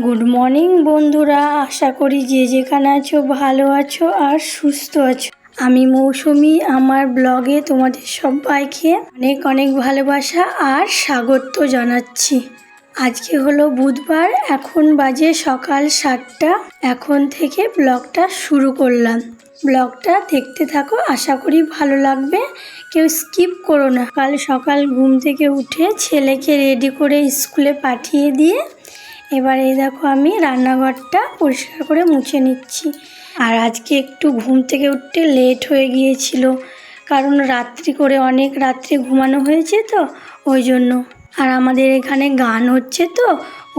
Good morning বন্ধুরা। আশা করি যে যেখানে আছো, ভালো আছো আর সুস্থ আছো। আমি মৌসুমি, আমার ব্লগে তোমাদের সবাইকে অনেক অনেক ভালোবাসা আর স্বাগত জানাচ্ছি। আজকে হলো বুধবার, এখন বাজে সকাল সাতটা। এখন থেকে ব্লগটা শুরু করলাম। ব্লগটা দেখতে থাকো, আশা করি ভালো লাগবে। কেউ স্কিপ করো না। কাল সকাল ঘুম থেকে উঠে ছেলেকে রেডি করে স্কুলে পাঠিয়ে দিয়ে এবার এই দেখো আমি রান্নাঘরটা পরিষ্কার করে মুছে নিচ্ছি। আর আজকে একটু ঘুম থেকে উঠতে লেট হয়ে গিয়েছিল, কারণ রাত্রি করে অনেক রাত্রে ঘুমানো হয়েছে তো, ওই জন্য। আর আমাদের এখানে গান হচ্ছে তো,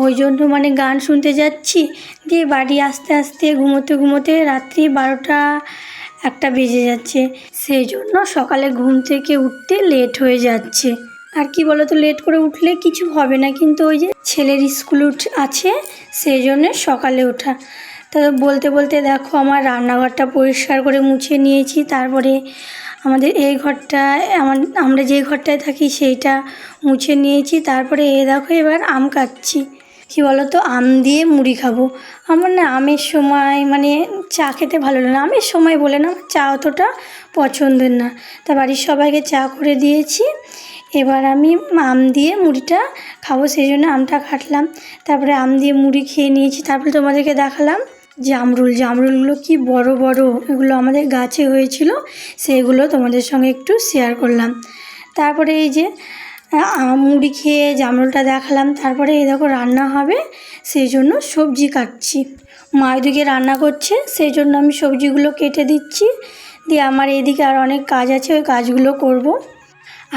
ওই জন্য মানে গান শুনতে যাচ্ছি। দিয়ে বাড়ি আস্তে আস্তে ঘুমোতে ঘুমোতে রাত্রি বারোটা একটা বেজে যাচ্ছে। সেই জন্য সকালে ঘুম থেকে উঠতে লেট হয়ে যাচ্ছে। আর কি বলতো লেট করে উঠলে কিছু হবে না, কিন্তু ওই যে ছেলের স্কুল উঠ, আছে, সেই জন্য সকালে ওঠা। তা বলতে বলতে দেখো, আমার রান্নাঘরটা পরিষ্কার করে মুছে নিয়েছি, তারপরে আমাদের এই ঘরটা, আমার, আমরা যে ঘরটায় থাকি সেইটা মুছে নিয়েছি, তারপরে এ দেখো এবার আম কাটছি। কি বলতো, আম দিয়ে মুড়ি খাব। আমার না আমের সময় মানে চা খেতে ভালো লাগে না, আমের সময় বলে না চা অতটা পছন্দের না। তা বাড়ির সবাইকে চা করে দিয়েছি। এবার আমি আম দিয়ে মুড়িটা খাব, সেই জন্য আমটা কাটলাম। তারপরে আম দিয়ে মুড়ি খেয়ে নিয়েছি। তারপরে তোমাদেরকে দেখালাম জামরুল জামরুলগুলো কি বড় বড় এগুলো আমাদের গাছে হয়েছিল সেগুলো তোমাদের সঙ্গে একটু শেয়ার করলাম। তারপরে এই যে মুড়ি খেয়ে জামরুলটা দেখালাম, তারপরে এই দেখো রান্না হবে, সেই জন্য সবজি কাটছি। মা ওইদিকে রান্না করছে, সেই জন্য আমি সবজিগুলো কেটে দিচ্ছি। দিয়ে আমার এদিকে আর অনেক কাজ আছে, ওই কাজগুলো করব।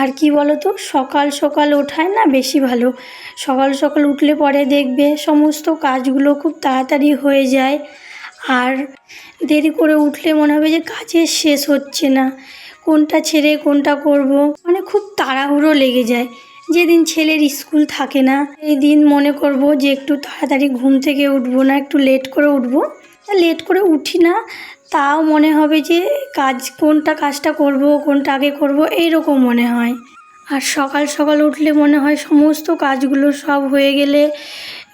আর কি বলো তো সকাল সকাল ওঠায় না বেশি ভালো। সকাল সকাল উঠলে পরে দেখবে সমস্ত কাজগুলো খুব তাড়াতাড়ি হয়ে যায়। আর দেরি করে উঠলে মনে হবে যে কাজের শেষ হচ্ছে না। কোনটা ছেড়ে কোনটা করব মানে খুব তাড়াহুড়ো লেগে যায়। যেদিন ছেলের স্কুল থাকে না, এই দিন মনে করব যে একটু তাড়াতাড়ি ঘুম থেকে উঠবো না, একটু লেট করে উঠবো। লেট করে উঠি না, তাও মনে হবে যে কাজ কোনটা কাজটা করব, কোনটা আগে করব, এইরকম মনে হয়। আর সকাল সকাল উঠলে মনে হয় সমস্ত কাজগুলো সব হয়ে গেলে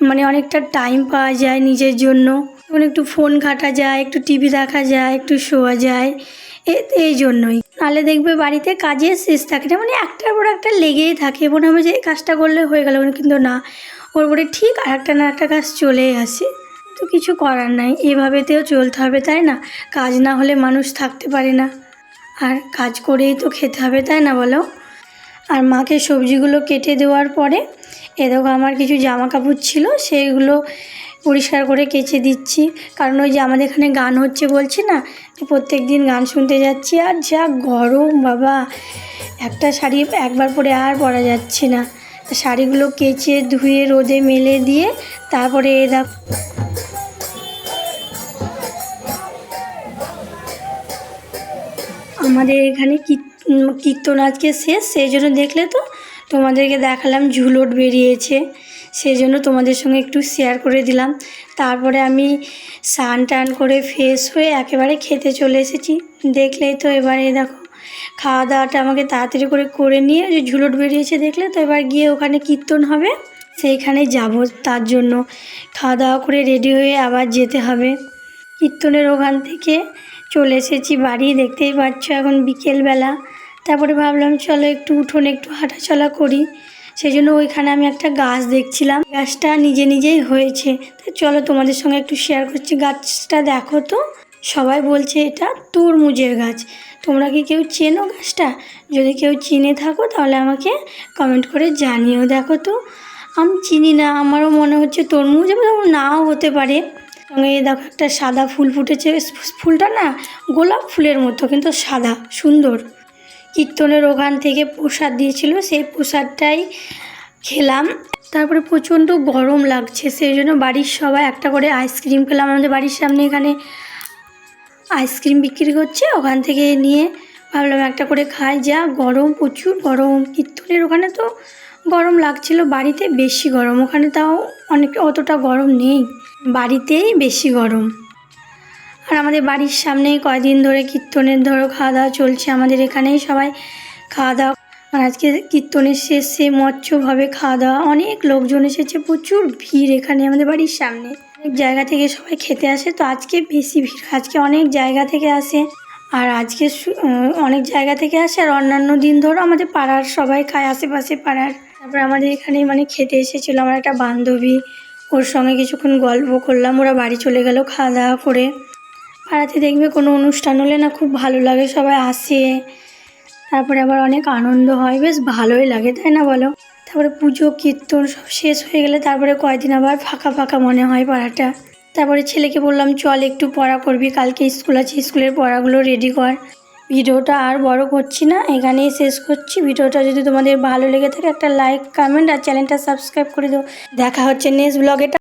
মানে অনেকটা টাইম পাওয়া যায় নিজের জন্য। তখন একটু ফোন ঘাটা যায়, একটু টিভি দেখা যায়, একটু শোয়া যায়, এ- এই জন্যই। নাহলে দেখবে বাড়িতে কাজের শেষ থাকে না মানে একটার পর একটা লেগেই থাকে। মনে হবে যে কাজটা করলে হয়ে গেল, কিন্তু না। ওর পরে ঠিক আর একটা না একটা কাজ চলেই আসে। তো কিছু করার নাই। এভাবেতেও চলতে হবে, তাই না? কাজ না হলে মানুষ থাকতে পারে না। আর কাজ করেই তো খেতে হবে, তাই না বলো? আর মাকে সবজিগুলো কেটে দেওয়ার পরে, এ দেখো আমার কিছু জামা কাপড় ছিল, সেইগুলো পরিষ্কার করে কেচে দিচ্ছি। কারণ ওই যে আমাদের এখানে গান হচ্ছে বলছি না প্রত্যেক দিন গান শুনতে যাচ্ছি, আর যা গরম বাবা! একটা শাড়ি একবার পরে আর পরা যাচ্ছে না। শাড়িগুলো কেচে ধুয়ে, রোদে মেলে দিয়ে, তারপরে এ আমাদের এখানে কীর- কীর্তন আজকে শেষ? সেই জন্য দেখলে তো তোমাদেরকে দেখালাম ঝুলট বেরিয়েছে। সেই জন্য তোমাদের সঙ্গে একটু শেয়ার করে দিলাম। তারপরে আমি স্নান টান করে ফ্রেশ হয়ে একেবারে খেতে চলে এসেছি। দেখলেই তো এবারে দেখো, খাওয়া দাওয়াটা আমাকে তাড়াতাড়ি করে করে নিয়ে যে ঝুলট বেরিয়েছে দেখলে তো এবার গিয়ে ওখানে কীর্তন হবে। সেইখানে যাব তার জন্য। খাওয়া দাওয়া করে রেডি হয়ে আবার যেতে হবে। কীর্তনের ওখান থেকে চলে এসেছি বাড়ি, দেখতেই পাচ্ছ এখন বিকেলবেলা। তারপরে ভাবলাম, চলো একটু উঠোনে একটু হাঁটাচলা করি। সেই জন্য ওইখানে আমি একটা গাছ দেখছিলাম। গাছটা নিজে নিজেই হয়েছে। তো চলো তোমাদের সঙ্গে একটু শেয়ার করছি। গাছটা দেখো তো, সবাই বলছে এটা তরমুজের গাছ। তোমরা কি কেউ চেনো গাছটা? যদি কেউ চিনে থাকো, তাহলে আমাকে কমেন্ট করে জানিও। দেখো তো, আমি চিনি না, আমারও মনে হচ্ছে তরমুজ এবার নাও হতে পারে। সঙ্গে দেখো একটা সাদা ফুল ফুটেছে। ফুলটা না গোলাপ ফুলের মতো, কিন্তু সাদা, সুন্দর। কীর্তনের ওখান থেকে প্রসাদ দিয়েছিল, সেই প্রসাদটাই খেলাম। তারপরে প্রচণ্ড গরম লাগছে, সেই জন্য বাড়ির সবাই একটা করে আইসক্রিম খেলাম। আমাদের বাড়ির সামনে এখানে আইসক্রিম বিক্রি করছে ওখান থেকে নিয়ে ভাবলাম একটা করে খাই। যা গরম, প্রচুর গরম। কীর্তনের ওখানে তো গরম লাগছিল বাড়িতে, বেশি গরম। ওখানে তাও অনেক, অতটা গরম নেই। বাড়িতেই বেশি গরম। আর আমাদের বাড়ির সামনেই কয়দিন ধরে কীর্তনের, ধরো খাওয়া দাওয়া চলছে। আমাদের এখানেই সবাই খাওয়া দাওয়া আর আজকে কীর্তনের শেষে মৎস্যভাবে খাওয়া দাওয়া অনেক লোকজন এসেছে, প্রচুর ভিড় এখানে আমাদের বাড়ির সামনে। অনেক জায়গা থেকে সবাই খেতে আসে, তো আজকে বেশি ভিড়। আজকে অনেক জায়গা থেকে আসে, আর আজকে অনেক জায়গা থেকে আসে। আর অন্যান্য দিন ধরো আমাদের পাড়ার সবাই খায়, আশেপাশে পাড়ার তারপরে আমাদের এখানে মানে খেতে এসেছিল আমার একটা বান্ধবী। ওর সঙ্গে কিছুক্ষণ গল্প করলাম, ওরা বাড়ি চলে গেল খাওয়া দাওয়া করে। পাড়াতে দেখবে কোনো অনুষ্ঠান হলে না খুব ভালো লাগে, সবাই আসে। তারপরে আবার অনেক আনন্দ হয়, বেশ ভালোই লাগে, তাই না বলো? তারপরে পুজো, কীর্তন সব শেষ হয়ে গেলে তারপরে কয়দিন আবার ফাঁকা ফাঁকা মনে হয় পাড়াটা। তারপরে ছেলেকে বললাম, চল একটু পড়া করবি, কালকে স্কুল আছে, স্কুলের পড়াগুলো রেডি কর। ভিডিওটা আর বড় করছি না, এখানেই শেষ করছি। ভিডিওটা যদি তোমাদের ভালো লেগে থাকে একটা লাইক কমেন্ট আর চ্যানেলটা সাবস্ক্রাইব করে দেবো দেখা হচ্ছে নেক্সট ব্লগে